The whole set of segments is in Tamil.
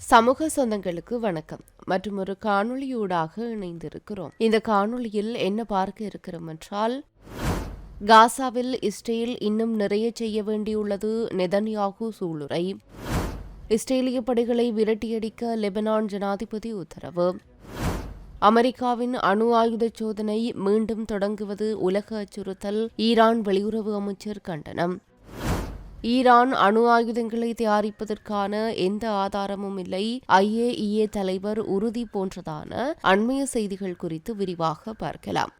சமூக சொந்தங்களுக்கு வணக்கம். மற்றும் ஒரு காணொளியூடாக இணைந்திருக்கிறோம். இந்த காணொளியில் என்ன பார்க்க இருக்கிறோம் என்றால் காசாவில் இஸ்ரேல் இன்னும் நிறைய செய்ய வேண்டியுள்ளது நெதன்யாகு சூளுரை. இஸ்ரேலிய படைகளை விரட்டியடிக்க லெபனான் ஜனாதிபதி உத்தரவு. அமெரிக்காவின் அணு ஆயுத சோதனை மீண்டும் தொடங்குவது உலக அச்சுறுத்தல் ஈரான் வெளியுறவு அமைச்சர் கண்டனம். ஈரான் அணு ஆயுதங்களை தயாரிப்பதற்கான எந்த ஆதாரமும் இல்லை. ஐஏஇஏ தலைவர் உறுதி போன்றதான அண்மைய செய்திகள் குறித்து விரிவாக பார்க்கலாம்.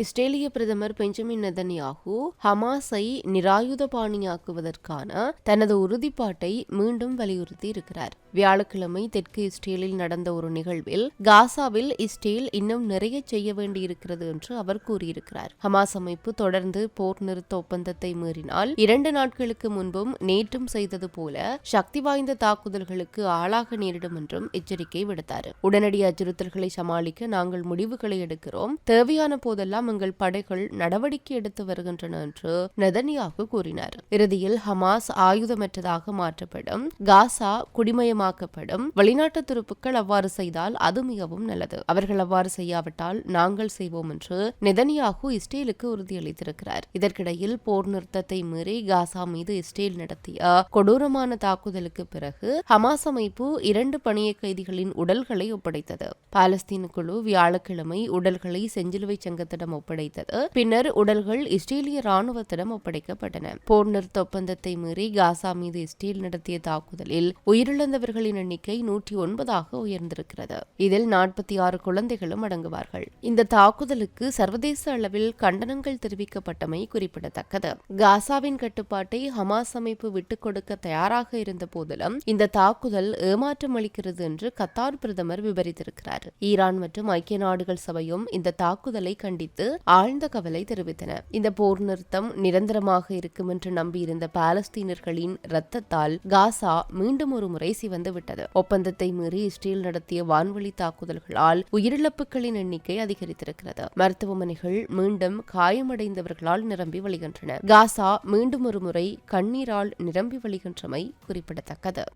இஸ்ரேலிய பிரதமர் பெஞ்சமின் நெதன்யாகு ஹமாஸை நிராயுத பாணியாக்குவதற்கான தனது உறுதிப்பாட்டை மீண்டும் வலியுறுத்தி இருக்கிறார் வியாழக்கிழமை தெற்கு இஸ்ரேலில் நடந்த ஒரு நிகழ்வில் காசாவில் இஸ்ரேல் இன்னும் நிறைய செய்ய வேண்டியிருக்கிறது என்று அவர் கூறியிருக்கிறார். ஹமாஸ் அமைப்பு தொடர்ந்து போர் நிறுத்த ஒப்பந்தத்தை மீறினால் இரண்டு நாட்களுக்கு முன்பும் நேற்றும் செய்தது போல சக்தி வாய்ந்த தாக்குதல்களுக்கு ஆளாக நேரிடும் என்றும் எச்சரிக்கை விடுத்தார். உடனடி அச்சுறுத்தல்களை சமாளிக்க நாங்கள் முடிவுகளை எடுக்கிறோம். தேவையான போதெல்லாம் எங்கள் படைகள் நடவடிக்கை எடுத்து வருகின்றன என்று நெதன்யாகு கூறினார். இறுதியில் ஹமாஸ் ஆயுதமற்றதாக மாற்றப்படும் காசா குடிமயமாக்கப்படும் வெளிநாட்டு துருப்புக்கள் அவ்வாறு செய்தால் அது மிகவும் நல்லது. அவர்கள் அவ்வாறு செய்யாவிட்டால் நாங்கள் செய்வோம் என்று நெதன்யாகு இஸ்ரேலுக்கு உறுதியளித்திருக்கிறார். இதற்கிடையில் போர் நிறுத்தத்தை மீறி காசா மீது இஸ்ரேல் நடத்திய கொடூரமான தாக்குதலுக்கு பிறகு ஹமாஸ் அமைப்பு இரண்டு பணிய கைதிகளின் உடல்களை ஒப்படைத்தது. பாலஸ்தீன குழு வியாழக்கிழமை உடல்களை செஞ்சிலுவை சங்கத்திடம் ஒப்படைத்தது. பின்னர் உடல்கள் இஸ்ரேலிய ராணுவத்திடம் ஒப்படைக்கப்பட்டன. போர் நிறுத்த ஒப்பந்தத்தை மீறி காசா மீது இஸ்ரேல் நடத்திய தாக்குதலில் உயிரிழந்தவர்களின் எண்ணிக்கை நூற்றி ஒன்பதாக உயர்ந்திருக்கிறது. இதில் நாற்பத்தி ஆறு குழந்தைகளும் அடங்குவார்கள். இந்த தாக்குதலுக்கு சர்வதேச அளவில் கண்டனங்கள் தெரிவிக்கப்பட்டமை குறிப்பிடத்தக்கது. காசாவின் கட்டுப்பாட்டை ஹமாஸ் அமைப்பு விட்டுக் கொடுக்க தயாராக இருந்த போதிலும் இந்த தாக்குதல் ஏமாற்றம் அளிக்கிறது என்று கத்தார் பிரதமர் விவரித்திருக்கிறார். ஈரான் மற்றும் ஐக்கிய நாடுகள் சபையும் இந்த தாக்குதலை கண்டித்து குறித்து ஆழ்ந்த கவலை தெரிவித்தன. இந்த போர் நிறுத்தம் நிரந்தரமாக இருக்கும் என்று நம்பியிருந்த பாலஸ்தீனர்களின் ரத்தத்தால் காசா மீண்டும் ஒரு முறை சிவந்து விட்டது. ஒப்பந்தத்தை மீறி இஸ்ரேல் நடத்திய வான்வழி தாக்குதல்களால் உயிரிழப்புகளின் எண்ணிக்கை அதிகரித்திருக்கிறது. மருத்துவமனைகள் மீண்டும் காயமடைந்தவர்களால் நிரம்பி வழிகின்றன. காசா மீண்டும் ஒரு முறை கண்ணீரால் நிரம்பி வழிகின்றமை குறிப்பிடத்தக்கது.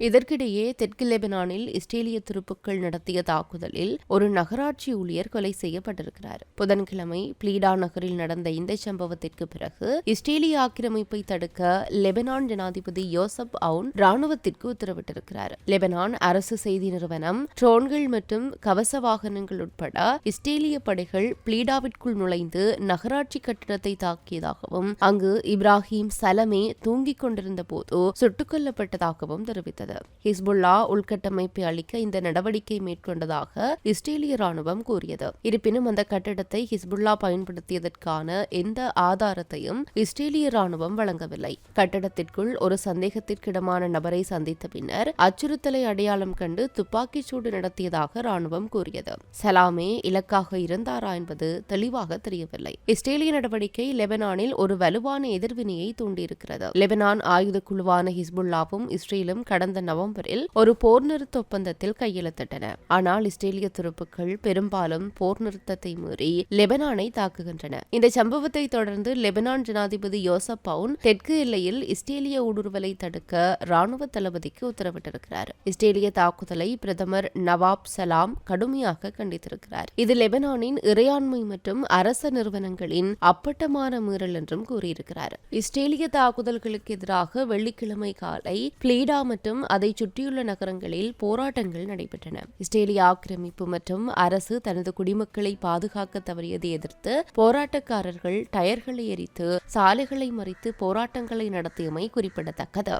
இதற்கிடையே தெற்கு லெபனானில் இஸ்ரேலிய துருப்புக்கள் நடத்திய தாக்குதலில் ஒரு நகராட்சி ஊழியர் கொலை செய்யப்பட்டிருக்கிறார். புதன்கிழமை பிளீடா நகரில் நடந்த இந்த சம்பவத்திற்கு பிறகு இஸ்ரேலிய ஆக்கிரமிப்பை தடுக்க லெபனான் ஜனாதிபதி யோசப் அவுன் ராணுவத்திற்கு உத்தரவிட்டிருக்கிறார். லெபனான் அரசு செய்தி நிறுவனம் ட்ரோன்கள் மற்றும் கவச வாகனங்கள் உட்பட இஸ்ரேலிய படைகள் பிளீடாவிற்குள் நுழைந்து நகராட்சி கட்டிடத்தை தாக்கியதாகவும் அங்கு இப்ராஹிம் சலமே தூங்கிக் கொண்டிருந்த போது சுட்டுக் கொல்லப்பட்டதாகவும் தெரிவித்தது. தெரிவித்தது ஹிஸ்புல்லா உள்கட்டமைப்பை அளிக்க இந்த நடவடிக்கை மேற்கொண்டதாக இஸ்ரேலிய ராணுவம் கூறியது. இருப்பினும் அந்த கட்டிடத்தை ஹிஸ்புல்லா பயன்படுத்தியதற்கான எந்த ஆதாரத்தையும் இஸ்ரேலிய ராணுவம் வழங்கவில்லை. கட்டடத்திற்குள் ஒரு சந்தேகத்திற்கிடமான நபரை சந்தித்த பின்னர் அச்சுறுத்தலை அடையாளம் கண்டு துப்பாக்கிச் சூடு நடத்தியதாக ராணுவம் கூறியது. சலாமே இலக்காக இருந்தாரா என்பது தெளிவாக தெரியவில்லை. இஸ்ரேலிய நடவடிக்கை லெபனானில் ஒரு வலுவான எதிர்வினையை தூண்டியிருக்கிறது. லெபனான் ஆயுத குழுவான ஹிஸ்புல்லாவும் இஸ்ரேலும் கடந்த கடந்த நவம்பரில் ஒரு போர் நிறுத்த ஒப்பந்தத்தில் கையெழுத்திட்டன. ஆனால் இஸ்ரேலிய துருப்புக்கள் பெரும்பாலும் போர் நிறுத்தத்தை மீறி லெபனானை தாக்குகின்றன. இந்த சம்பவத்தை தொடர்ந்து லெபனான் ஜனாதிபதி யோசப் பவுன் தெற்கு எல்லையில் இஸ்ரேலிய ஊடுருவலை தடுக்க ராணுவ தளபதிக்கு உத்தரவிட்டிருக்கிறார். இஸ்ரேலிய தாக்குதலை பிரதமர் நவாப் சலாம் கடுமையாக கண்டித்திருக்கிறார். இது லெபனானின் இறையாண்மை மற்றும் அரச நிறுவனங்களின் அப்பட்டமான மீறல் என்றும் கூறியிருக்கிறார். இஸ்ரேலிய தாக்குதல்களுக்கு எதிராக வெள்ளிக்கிழமை காலை பிளீடா மற்றும் அதை சுற்றியுள்ள நகரங்களில் போராட்டங்கள் நடைபெற்றன. இஸ்ரேலிய ஆக்கிரமிப்பு மற்றும் அரசு தனது குடிமக்களை பாதுகாக்க தவறியதை எதிர்த்து போராட்டக்காரர்கள் டயர்களை எரித்து சாலைகளை மறித்து போராட்டங்களை நடத்தியமை குறிப்பிடத்தக்கது.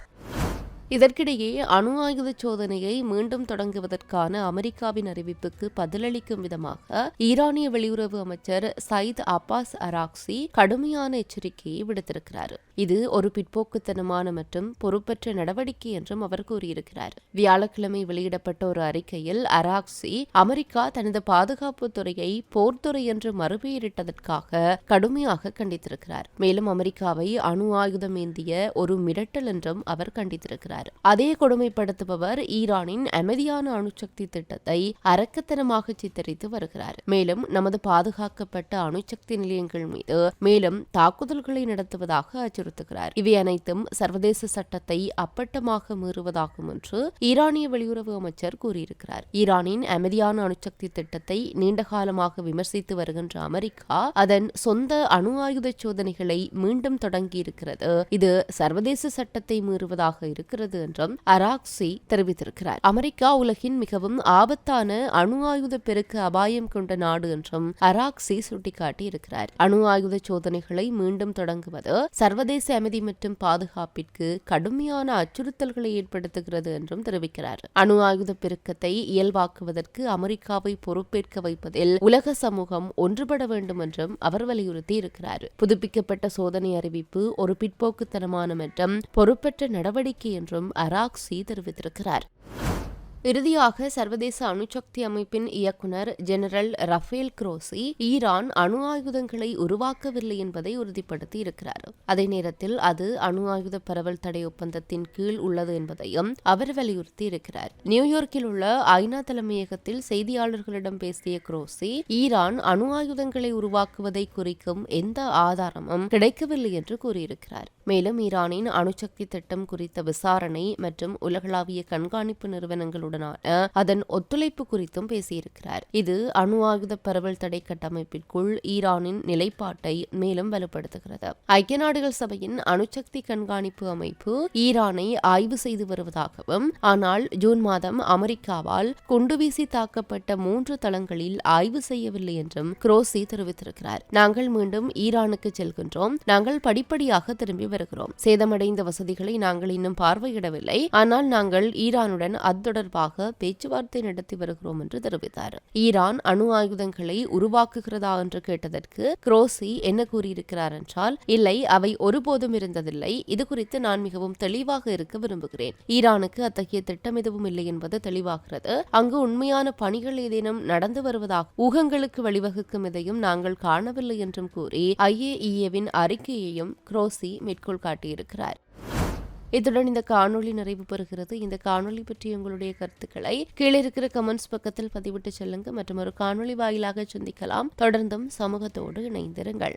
இதற்கிடையே அணு ஆயுத சோதனையை மீண்டும் தொடங்குவதற்கான அமெரிக்காவின் அறிவிப்புக்கு பதிலளிக்கும் விதமாக ஈரானிய வெளியுறவு அமைச்சர் சயித் அப்பாஸ் அராக்சி கடுமையான எச்சரிக்கையை விடுத்திருக்கிறார். இது ஒரு பிற்போக்குத்தனமான மற்றும் பொறுப்பற்ற நடவடிக்கை என்றும் அவர் கூறியிருக்கிறார். வியாழக்கிழமை வெளியிடப்பட்ட ஒரு அறிக்கையில் அராக்சி அமெரிக்கா தனது பாதுகாப்பு துறையை போர்த்துறை என்று மறுபெயரிட்டதற்காக கடுமையாக கண்டித்திருக்கிறார். மேலும் அமெரிக்காவை அணு ஆயுதம் ஏந்திய ஒரு மிரட்டல் என்றும் அவர் கண்டித்திருக்கிறார். வருகிறார் அதே கொடுமைப்படுத்துபவர் ஈரானின் அமைதியான அணுசக்தி திட்டத்தை அரக்கத்தனமாக சித்தரித்து வருகிறார். மேலும் நமது பாதுகாக்கப்பட்ட அணுசக்தி நிலையங்கள் மீது மேலும் தாக்குதல்களை நடத்துவதாக அச்சுறுத்துகிறார். இவை அனைத்தும் சர்வதேச சட்டத்தை அப்பட்டமாக மீறுவதாகும் என்று ஈரானிய வெளியுறவு அமைச்சர் கூறியிருக்கிறார். ஈரானின் அமைதியான அணுசக்தி திட்டத்தை நீண்ட காலமாக விமர்சித்து வருகின்ற அமெரிக்கா அதன் சொந்த அணு ஆயுத சோதனைகளை மீண்டும் தொடங்கியிருக்கிறது. இது சர்வதேச சட்டத்தை மீறுவதாக இருக்கிறது என்றும் அராக்சி தெரிவித்திருக்கிறார். அமெரிக்கா உலகின் மிகவும் ஆபத்தான அணு ஆயுத பெருக்க அபாயம் கொண்ட நாடு என்றும் அராக்சி சுட்டிக்காட்டியிருக்கிறார். அணு ஆயுத சோதனைகளை மீண்டும் தொடங்குவது சர்வதேச அமைதி மற்றும் பாதுகாப்பிற்கு கடுமையான அச்சுறுத்தல்களை ஏற்படுத்துகிறது என்றும் தெரிவிக்கிறார். அணு ஆயுத பெருக்கத்தை இயல்பாக்குவதற்கு அமெரிக்காவை பொறுப்பேற்க வைப்பதில் உலக சமூகம் ஒன்றுபட வேண்டும் என்றும் அவர் வலியுறுத்தி இருக்கிறார் புதுப்பிக்கப்பட்ட சோதனை அறிவிப்பு ஒரு பிற்போக்குத்தனமான மற்றும் பொறுப்பற்ற நடவடிக்கை என்றும் அராக் சீ தெரிவித்திருக்கிறார் இறுதியாக சர்வதேச அணுசக்தி அமைப்பின் இயக்குனர் ஜெனரல் ரஃபேல் குரோசி ஈரான் அணு ஆயுதங்களை உருவாக்கவில்லை என்பதை உறுதிப்படுத்தி இருக்கிறார். அதே நேரத்தில் அது அணு ஆயுத பரவல் தடை ஒப்பந்தத்தின் கீழ் உள்ளது என்பதையும் அவர் வலியுறுத்தி இருக்கிறார். நியூயார்க்கில் உள்ள ஐநா தலைமையகத்தில் செய்தியாளர்களிடம் பேசிய குரோசி ஈரான் அணு ஆயுதங்களை உருவாக்குவதை குறிக்கும் எந்த ஆதாரமும் கிடைக்கவில்லை என்று கூறியிருக்கிறார். மேலும் ஈரானின் அணுசக்தி திட்டம் குறித்த விசாரணை மற்றும் உலகளாவிய கண்காணிப்பு நிறுவனங்களுடன் உடனான அதன் ஒத்துழைப்பு குறித்தும் பேசியிருக்கிறார். இது அணு ஆயுத பரவல் தடை கட்டமைப்பிற்குள் ஈரானின் நிலைப்பாட்டை மேலும் வலுப்படுத்துகிறது. ஐக்கிய நாடுகள் சபையின் அணுசக்தி கண்காணிப்பு அமைப்பு ஈரானை ஆய்வு செய்து வருவதாகவும் ஆனால் ஜூன் மாதம் அமெரிக்காவால் குண்டுவீசி தாக்கப்பட்ட மூன்று தளங்களில் ஆய்வு செய்யவில்லை என்றும் குரோசி தெரிவித்திருக்கிறார். நாங்கள் மீண்டும் ஈரானுக்கு செல்கின்றோம். நாங்கள் படிப்படியாக திரும்பி வருகிறோம். சேதமடைந்த வசதிகளை நாங்கள் இன்னும் பார்வையிடவில்லை. ஆனால் நாங்கள் ஈரானுடன் அது தொடர்பாக தொடர்பாக பேச்சுவார்த்தை நடத்தி வருகிறோம் என்று தெரிவித்தார். ஈரான் அணு ஆயுதங்களை உருவாக்குகிறதா என்று கேட்டதற்கு குரோசி என்ன கூறியிருக்கிறார் என்றால் இல்லை அவை ஒருபோதும் இருந்ததில்லை. இது குறித்து நான் மிகவும் தெளிவாக இருக்க விரும்புகிறேன். ஈரானுக்கு அத்தகைய திட்டம் எதுவும் இல்லை என்பது தெளிவாகிறது. அங்கு உண்மையான பணிகள் ஏதேனும் நடந்து வருவதாக ஊகங்களுக்கு வழிவகுக்கும் எதையும் நாங்கள் காணவில்லை என்றும் கூறி ஐஏஇஏவின் அறிக்கையையும் குரோசி மேற்கோள் காட்டியிருக்கிறார். இத்துடன் இந்த காணொலி நிறைவு பெறுகிறது. இந்த காணொலி பற்றி உங்களுடைய கருத்துக்களை கீழே இருக்கிற கமெண்ட்ஸ் பக்கத்தில் பதிவிட்டு செல்லுங்க மற்றும் ஒரு காணொலி வாயிலாக சந்திக்கலாம். தொடர்ந்தும் சமூகத்தோடு இணைந்திருங்கள்.